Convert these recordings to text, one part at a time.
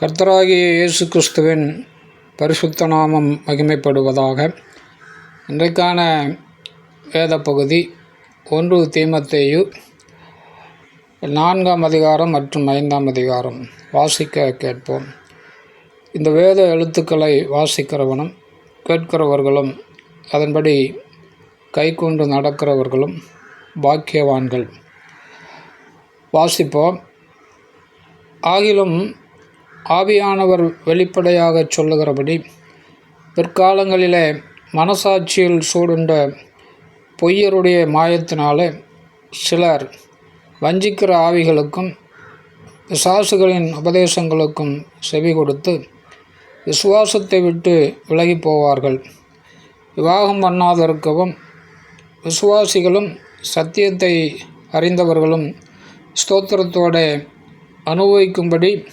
கர்த்தராகிய இயேசு கிறிஸ்துவின் பரிசுத்த நாமம் மகிமைப்படுவதாக இன்றைக்கான வேத பகுதி ஒன்று தீமத்தேயு நான்காம் அதிகாரம் மற்றும் ஐந்தாம் அதிகாரம். வாசிக்க கேட்போம். இந்த வேத எழுத்துக்களை வாசிக்கிறவனும் கேட்கிறவர்களும் அதன்படி கைக்கொண்டு நடக்கிறவர்களும் பாக்கியவான்கள். வாசிப்போம். ஆகிலும் ஆவியானவர் வெளிப்படையாகச் சொல்லுகிறபடி பிற்காலங்களிலே மனசாட்சியில் சூடுண்ட பொய்யருடைய மாயத்தினாலே சிலர் வஞ்சிக்கிற ஆவிகளுக்கும் பிசாசுகளின் உபதேசங்களுக்கும் செவி கொடுத்து விசுவாசத்தை விட்டு விலகி போவார்கள். விவாகம் பண்ணாதிருக்கவும் விசுவாசிகளும் சத்தியத்தை அறிந்தவர்களும் ஸ்தோத்திரத்தோட அனுபவிக்கும்படி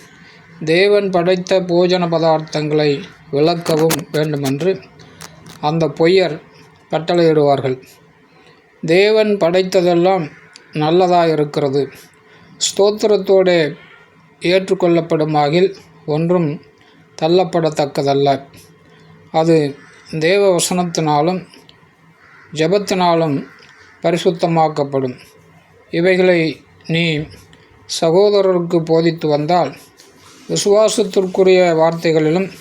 தேவன் படைத்த போஜன பதார்த்தங்களை விளக்கவும் வேண்டுமென்று அந்த பொய்யர் கட்டளையிடுவார்கள். தேவன் படைத்ததெல்லாம் நல்லதாக இருக்கிறது ஸ்தோத்திரத்தோடு ஏற்றுக்கொள்ளப்படுமாகில் ஒன்றும் தள்ளப்படத்தக்கதல்ல. அது தேவ வசனத்தினாலும் ஜபத்தினாலும் பரிசுத்தமாக்கப்படும். இவைகளை நீ சகோதரருக்கு போதித்து வந்தால் விசுவாசத்திற்குரிய வார்த்தைகளிலும்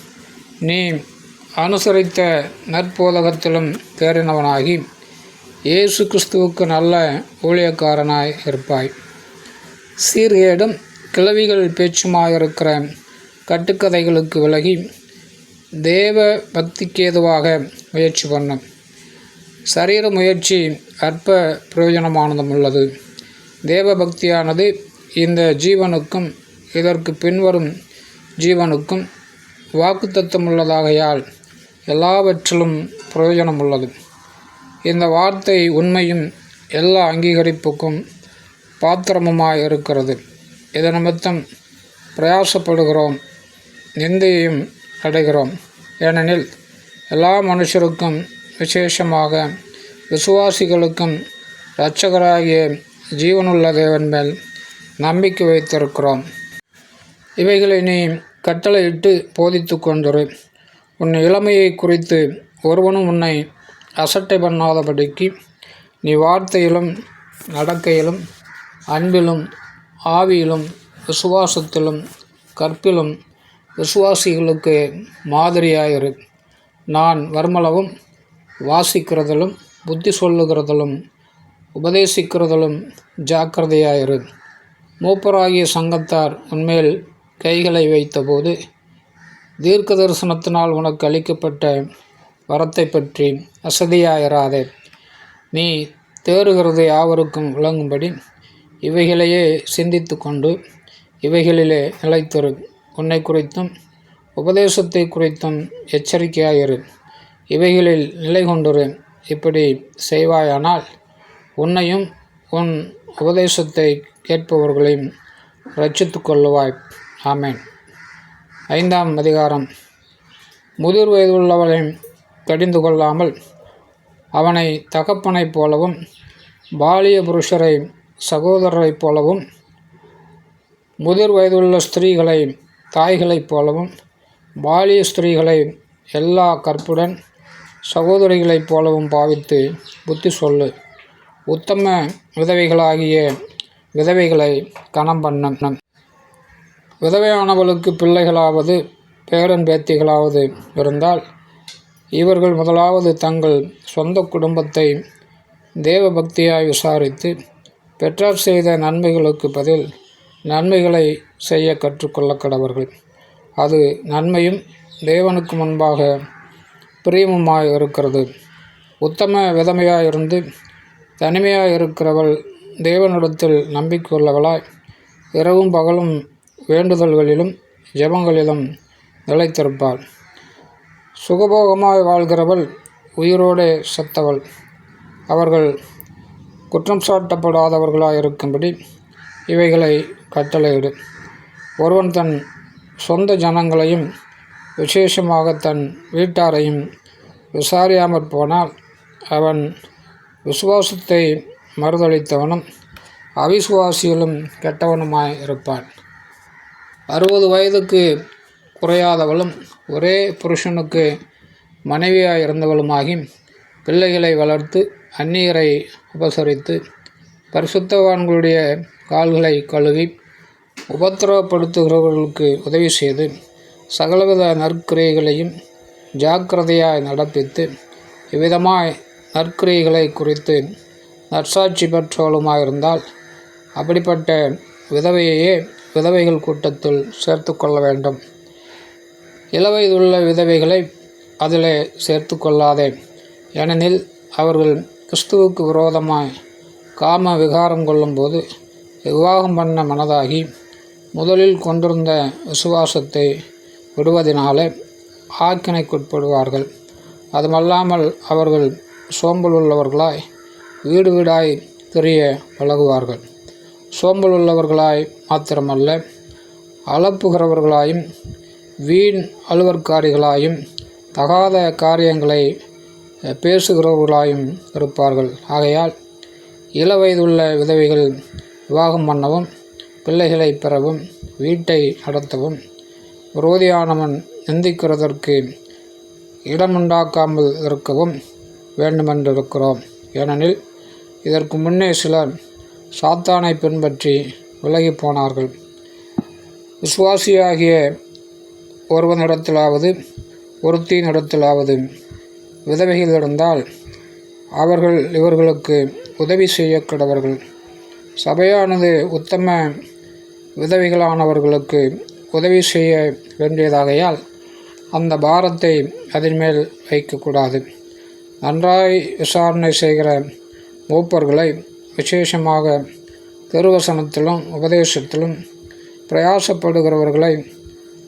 நீ அனுசரித்த நற்போதகத்திலும் பேரினவனாகி இயேசு கிறிஸ்துவுக்கு நல்ல ஊழியக்காரனாய் இருப்பாய். சீர்கேடும் கிளவிகள் பேச்சுமாயிருக்கிற கட்டுக்கதைகளுக்கு விலகி தேவ பக்திக்கேதுவாக முயற்சி பண்ணும் சரீர முயற்சி அற்ப பிரயோஜனமானதும் உள்ளது. தேவ பக்தியானது இந்த ஜீவனுக்கும் இதற்கு பின்வரும் ஜீவனுக்கும் வாக்குத்தத்தம் உள்ளதாகையால் எல்லாவற்றிலும் பிரயோஜனம் உள்ளது இந்த வார்த்தை உண்மையும் எல்லா அங்கீகரிப்புக்கும் பாத்திரமுமாய் இருக்கிறது இதன் நிமித்தம் பிரயாசப்படுகிறோம் நிந்தையையும் அடைகிறோம். ஏனெனில் எல்லா மனுஷருக்கும் விசேஷமாக விசுவாசிகளுக்கும் இரட்சகராகிய ஜீவனுள்ள தேவன் மேல் நம்பிக்கை வைத்திருக்கிறோம். இவைகளை நீ கட்டளையிட்டு போதித்து கொண்டிரு. உன் இளமையை குறித்து ஒருவனும் உன்னை அசட்டை பண்ணாதபடிக்கு நீ வார்த்தையிலும் நடக்கையிலும் அன்பிலும் ஆவியிலும் விசுவாசத்திலும் கற்பிலும் விசுவாசிகளுக்கு மாதிரியாயிரு. நான் வர்மளவும் வாசிக்கிறதிலும் புத்தி சொல்லுகிறதிலும் உபதேசிக்கிறதிலும் ஜாக்கிரதையாயிரு. மூப்பராகிய சங்கத்தார் உன்மேல் கைகளை வைத்தபோது தீர்க்க தரிசனத்தினால் உனக்கு அளிக்கப்பட்ட வரத்தை பற்றி அசதியாயிராதே. நீ தேறுகிறது யாவருக்கும் விளங்கும்படி இவைகளையே சிந்தித்து கொண்டு இவைகளிலே நிலைத்திரு. உன்னை குறித்தும் உபதேசத்தை குறித்தும் எச்சரிக்கையாயிரு. இவைகளில் நிலை கொண்டிரு. இப்படி செய்வாயானால் உன்னையும் உன் உபதேசத்தை கேட்பவர்களையும் ரட்சித்து கொள்ளுவாய். ஆமேன். ஐந்தாம் அதிகாரம். முதிர் வயதுள்ளவளையும் கடிந்து கொள்ளாமல் அவனை தகப்பனைப் போலவும் பாலிய புருஷரை சகோதரரைப் போலவும் முதிர் வயதுள்ள ஸ்திரீகளை தாய்களைப் போலவும் பாலிய ஸ்திரீகளை எல்லா கற்புடன் சகோதரிகளைப் போலவும் பாவித்து புத்தி சொல்லு. உத்தம விதவைகளாகிய விதவைகளை கணம் பண்ண விதவையானவளுக்கு பிள்ளைகளாவது பேரன் பேத்திகளாவது இருந்தால் இவர்கள் முதலாவது தங்கள் சொந்த குடும்பத்தை தேவபக்தியாய் விசாரித்து பெற்றார் செய்த நன்மைகளுக்கு பதில் நன்மைகளை செய்ய கற்றுக்கொள்ள கடவர்கள் அது நன்மையும் தேவனுக்கு முன்பாக பிரியமுமாய் இருக்கிறது. உத்தம விதமையாயிருந்து தனிமையாக இருக்கிறவள் தேவனிடத்தில் நம்பிக்கை உள்ளவளாய் இரவும் பகலும் வேண்டுதல்களிலும் ஜெபங்களிலும் நிலைத்திருப்பாள். சுகபோகமாய் வாழ்கிறவள் உயிரோடே செத்தவள். அவர்கள் குற்றம் சாட்டப்படாதவர்களாக இருக்கும்படி இவைகளை கட்டளையிடு. ஒருவன் தன் சொந்த ஜனங்களையும் விசேஷமாக தன் வீட்டாரையும் விசாரியாமற் போனால் அவன் விசுவாசத்தை மறுதளித்தவனும் அவிசுவாசியிலும் கெட்டவனுமாய் இருப்பான். அறுபது வயதுக்கு குறையாதவளும் ஒரே புருஷனுக்கு மனைவியாக இருந்தவளுமாகி பிள்ளைகளை வளர்த்து அந்நியரை உபசரித்து பரிசுத்தவான்களுடைய கால்களை கழுவி உபத்திரவப்படுத்துகிறவர்களுக்கு உதவி செய்து சகலவித நற்கிரைகளையும் ஜாக்கிரதையாய் நடப்பித்து இவ்விதமாய் நற்கிரைகளை குறித்து நற்சாட்சி பெற்றவளுமாயிருந்தால் அப்படிப்பட்ட விதவையையே விதவைகள் கூட்டத்தில் சேர்த்து கொள்ள வேண்டும். இளவயதுள்ள விதவைகளை அதிலே சேர்த்து கொள்ளாதே. ஏனெனில் அவர்கள் கிறிஸ்துவுக்கு விரோதமாய் காம விகாரம் கொள்ளும்போது விவாகம் பண்ண மனதாகி முதலில் கொண்டிருந்த விசுவாசத்தை விடுவதினாலே ஆக்கினைக்குட்படுவார்கள். அதுமல்லாமல் அவர்கள் சோம்பல் உள்ளவர்களாய் வீடு வீடாய் தெரிய பழகுவார்கள். சோம்பல் உள்ளவர்களாய் மாத்திரமல்ல அளப்புகிறவர்களாயும் வீண் அலுவற்காரிகளாயும் தகாத காரியங்களை பேசுகிறவர்களாயும் இருப்பார்கள். ஆகையால் இள வயதுள்ள விதவைகள் விவாகம் பண்ணவும் பிள்ளைகளை பெறவும் வீட்டை நடத்தவும் விரோதியானவன் நிந்திக்கிறதற்கு இடமுண்டாக்காமல் இருக்கவும் வேண்டுமென்றிருக்கிறோம் ஏனெனில் இதற்கு முன்னே சிலர் சாத்தானை பின்பற்றி விலகி போனார்கள். விசுவாசியாகிய ஒருவனிடத்திலாவது ஒருத்தியினிடத்திலாவது விதவைகள் இருந்தால் அவர்கள் இவர்களுக்கு உதவி செய்ய கடவர்கள். சபையானது உத்தம விதவிகளானவர்களுக்கு உதவி செய்ய வேண்டியதாகையால் அந்த பாரத்தை அதன் மேல் வைக்கக்கூடாது. நன்றாய் விசாரணை செய்கிற மூப்பர்களை விசேஷமாக திருவசனத்திலும் உபதேசத்திலும் பிரயாசப்படுகிறவர்களை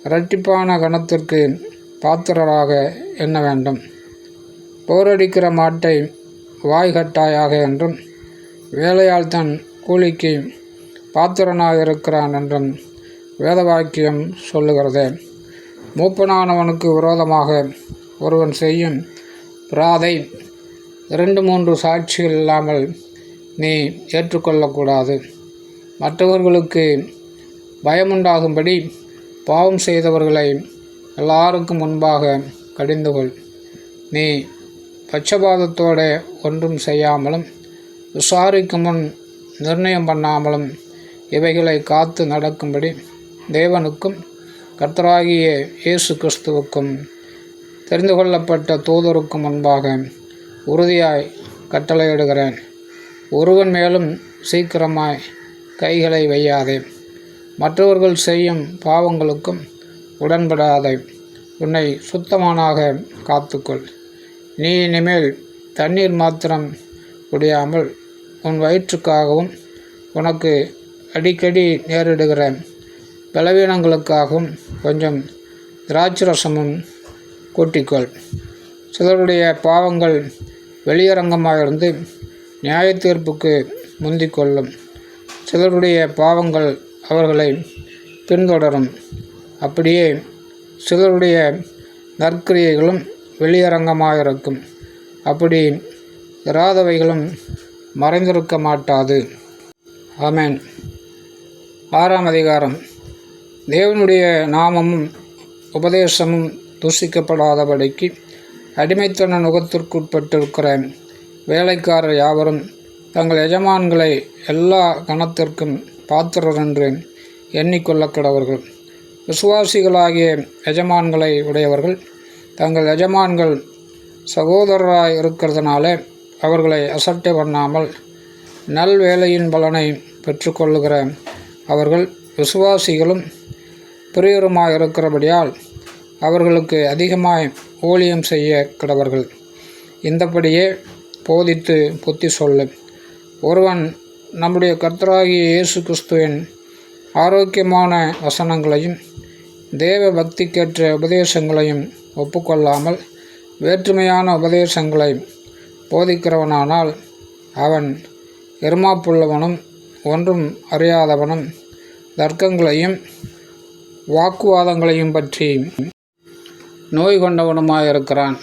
இரட்டிப்பான கணத்திற்கு பாத்திரராக எண்ண வேண்டும். போரடிக்கிற மாட்டை வாய்கட்டாயாக என்றும் வேலையால் தன் கூலிக்கு பாத்திரனாக இருக்கிறான் என்றும் வேத வாக்கியம் சொல்லுகிறது. மூப்பனானவனுக்கு விரோதமாக ஒருவன் செய்யும் பிராதை இரண்டு மூன்று சாட்சிகள் இல்லாமல் நீ ஏற்றுக்கொள்ளக்கூடாது. மற்றவர்களுக்கு பயமுண்டாகும்படி பாவம் செய்தவர்களை எல்லாருக்கும் முன்பாக கடிந்துகொள். நீ பட்சபாதத்தோட ஒன்றும் செய்யாமலும் விசாரிக்கும் முன் நிர்ணயம் பண்ணாமலும் இவைகளை காத்து நடக்கும்படி தேவனுக்கும் கர்த்தராகிய இயேசு கிறிஸ்துவுக்கும் தெரிந்து கொள்ளப்பட்ட தூதருக்கும் முன்பாக உறுதியாய் கட்டளையிடுகிறேன். ஒருவன் மேலும் சீக்கிரமாய் கைகளை வையாதே. மற்றவர்கள் செய்யும் பாவங்களுக்கும் உடன்படாதே. உன்னை சுத்தமானாக காத்துக்கொள். நீ இனிமேல் தண்ணீர் மாத்திரம் குடியாமல் உன் வயிற்றுக்காகவும் உனக்கு அடிக்கடி நேரிடுகிற பலவீனங்களுக்காகவும் கொஞ்சம் திராட்சரசமும் கூட்டிக்கொள். சிலருடைய பாவங்கள் வெளியரங்கமாயிருந்து நியாய தீர்ப்புக்கு முந்திக் கொள்ளும் சிலருடைய பாவங்கள் அவர்களை பின்தொடரும். அப்படியே சிலருடைய நற்கிரியைகளும் வெளியரங்கமாயிருக்கும். அப்படி இராதவைகளும் மறைந்திருக்க மாட்டாது. ஆமேன். ஆறாம் அதிகாரம். தேவனுடைய நாமமும் உபதேசமும் தூஷிக்கப்படாதபடிக்கு அடிமைத்தன நுகத்திற்குட்பட்டிருக்கிற வேலைக்காரர் யாவரும் தங்கள் எஜமான்களை எல்லா கணத்திற்கும் பாத்திரர் என்று எண்ணிக்கொள்ள கிடவர்கள் விசுவாசிகளாகிய எஜமான்களை உடையவர்கள் தங்கள் எஜமான்கள் சகோதரராய் இருக்கிறதுனால அவர்களை அசட்டை பண்ணாமல் நல் வேலையின் பலனை பெற்றுக்கொள்ளுகிற அவர்கள் விசுவாசிகளும் பிரியருமாய் இருக்கிறபடியால் அவர்களுக்கு அதிகமாய் ஊழியம் செய்ய கிடவர்கள். இந்தபடியே போதித்து புத்தி சொல்லும் ஒருவன் நம்முடைய கர்த்தராகிய இயேசு கிறிஸ்துவின் ஆரோக்கியமான வசனங்களையும் தேவ பக்திக்கேற்ற உபதேசங்களையும் ஒப்புக்கொள்ளாமல் வேற்றுமையான உபதேசங்களை போதிக்கிறவனானால் அவன் எருமாப்புள்ளவனும் ஒன்றும் அறியாதவனும் தர்க்கங்களையும் வாக்குவாதங்களையும் பற்றி நோய் கொண்டவனுமாயிருக்கிறான்.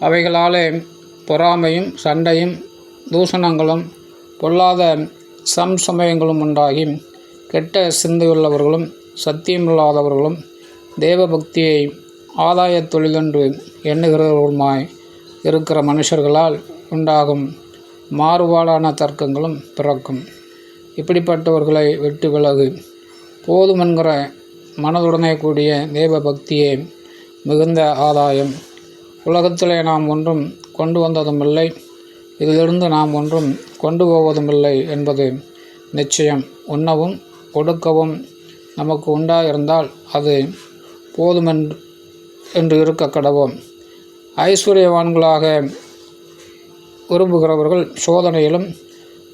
அவைகளாலே பொறாமையும் சண்டையும் தூஷணங்களும் பொல்லாத சம்சமயங்களும் உண்டாகி கெட்ட சிந்தையுள்ளவர்களும் சத்தியமில்லாதவர்களும் தேவ பக்தியை ஆதாய தொழிலென்று எண்ணுகிறவர்களுமாய் இருக்கிற மனுஷர்களால் உண்டாகும் மாறுபாடான தர்க்கங்களும் பிறக்கும். இப்படிப்பட்டவர்களை விட்டு விலகு. போதுமென்கிற மனதுடனே கூடிய தேவபக்தியே மிகுந்த ஆதாயம். உலகத்திலே நாம் ஒன்றும் கொண்டு வந்ததுமில்லை. இதிலிருந்து நாம் ஒன்றும் கொண்டு போவதுமில்லை என்பது நிச்சயம். உண்ணவும் கொடுக்கவும் நமக்கு உண்டாயிருந்தால் அது போதுமென்று என்று இருக்க கடவோம். ஐஸ்வர்யவான்களாக விரும்புகிறவர்கள் சோதனையிலும்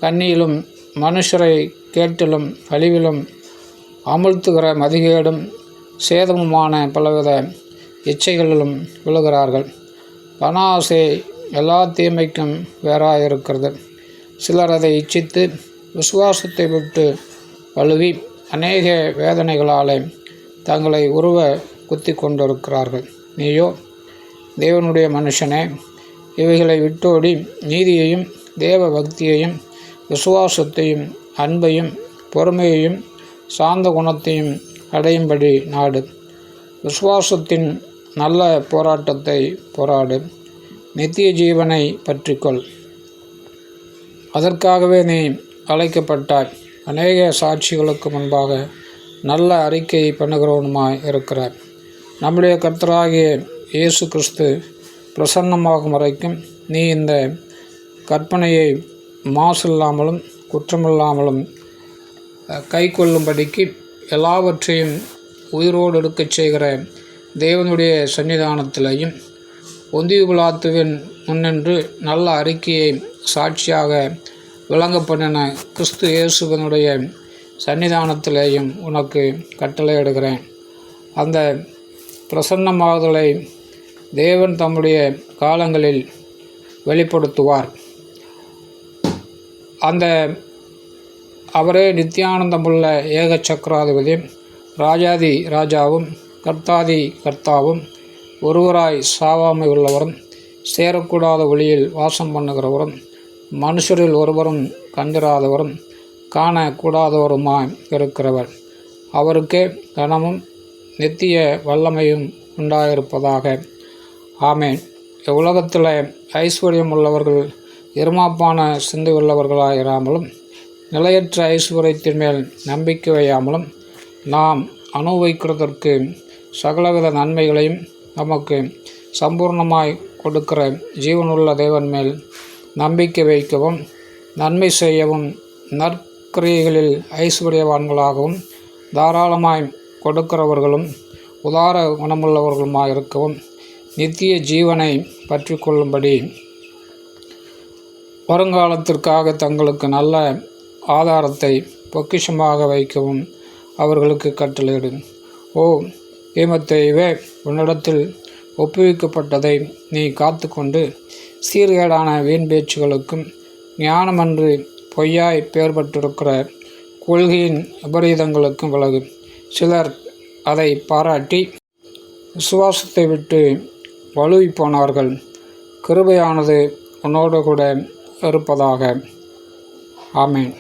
கண்ணியிலும் மனுஷரை கேட்டிலும் அழிவிலும் அமுழ்த்துகிற மதிகேடும் சேதமுமான பலவித இச்சைகளிலும் விழுகிறார்கள். பண ஆசை எல்லா தீமைக்கும் வேறாயிருக்கிறது. சிலர் அதை இச்சித்து விசுவாசத்தை விட்டு வலுவி அநேக வேதனைகளாலே தங்களை உருவ குத்தி கொண்டிருக்கிறார்கள். நீயோ தேவனுடைய மனுஷனே இவைகளை விட்டோடி நீதியையும் தேவ பக்தியையும் விசுவாசத்தையும் அன்பையும் பொறுமையையும் சாந்த குணத்தையும் அடையும்படி நாடு. விசுவாசத்தின் நல்ல போராட்டத்தை போராடு. நித்திய ஜீவனை பற்றிக்கொள். அதற்காகவே நீ அழைக்கப்பட்டாய். அநேக சாட்சிகளுக்கு முன்பாக நல்ல அறிக்கை பண்ணுகிறவனுமாய் இருக்கிறார் நம்முடைய கர்த்தராகிய இயேசு கிறிஸ்து பிரசன்னமாகும் வரைக்கும் நீ இந்த கற்பனையை மாசில்லாமலும் குற்றமில்லாமலும் கை கொள்ளும்படிக்கு எல்லாவற்றையும் உயிரோடு எடுக்கச் செய்கிற தேவனுடைய சன்னிதானத்திலையும் ஒந்திபுலாத்துவின் முன்னின்று நல்ல அறிக்கையை சாட்சியாக விளங்க பண்ணின கிறிஸ்து இயேசுவனுடைய சன்னிதானத்திலேயும் உனக்கு கட்டளையிடுகிறேன். அந்த பிரசன்னமாகுதலை தேவன் தம்முடைய காலங்களில் வெளிப்படுத்துவார். அந்த அவரே நித்தியானந்தமுள்ள ஏக சக்கராதிபதி ராஜாதி ராஜாவும் கர்த்தாதி கர்த்தாவும் ஒருவராய் சாவாமை உள்ளவரும் சேரக்கூடாத ஒளியில் வாசம் பண்ணுகிறவரும் மனுஷரில் ஒருவரும் கண்டிராதவரும் காணக்கூடாதவருமாய் இருக்கிறவர். அவருக்கே கனமும் நித்திய வல்லமையும் உண்டாயிருப்பதாக. ஆமேன். இவ்வுலகத்தில் ஐஸ்வர்யம் உள்ளவர்கள் இருமாப்பான சிந்தை உள்ளவர்களாயிராமலும் நிலையற்ற ஐஸ்வர்யத்தின் மேல் நம்பிக்கை வையாமலும் நாம் அனுபவிக்கிறதற்கு சகலவித நன்மைகளையும் நமக்கு சம்பூர்ணமாய் கொடுக்கிற ஜீவனுள்ள தேவன் மேல் நம்பிக்கை வைக்கவும் நன்மை செய்யவும் நற்கிரியைகளில் ஐஸ்வர்யவான்களாகவும் தாராளமாய் கொடுக்கிறவர்களும் உதார குணமுள்ளவர்களுமாய் இருக்கவும் நித்திய ஜீவனை பற்றி கொள்ளும்படி வருங்காலத்திற்காக தங்களுக்கு நல்ல ஆதாரத்தை பொக்கிஷமாக வைக்கவும் அவர்களுக்கு கட்டளையிடும். ஓ ஈமத்தெய்வே உன்னிடத்தில் ஒப்புவிக்கப்பட்டதை நீ காத்து கொண்டு சீர்கேடான வீண் பேச்சுகளுக்கும் ஞானமன்று பொய்யாய் பெயர்பட்டிருக்கிற கொள்கையின் விபரீதங்களுக்கும் விலகு. சிலர் அதை பாராட்டி விசுவாசத்தை விட்டு வலுவி போனார்கள். கிருபையானது உன்னோடு கூட இருப்பதாக. ஆமேன்.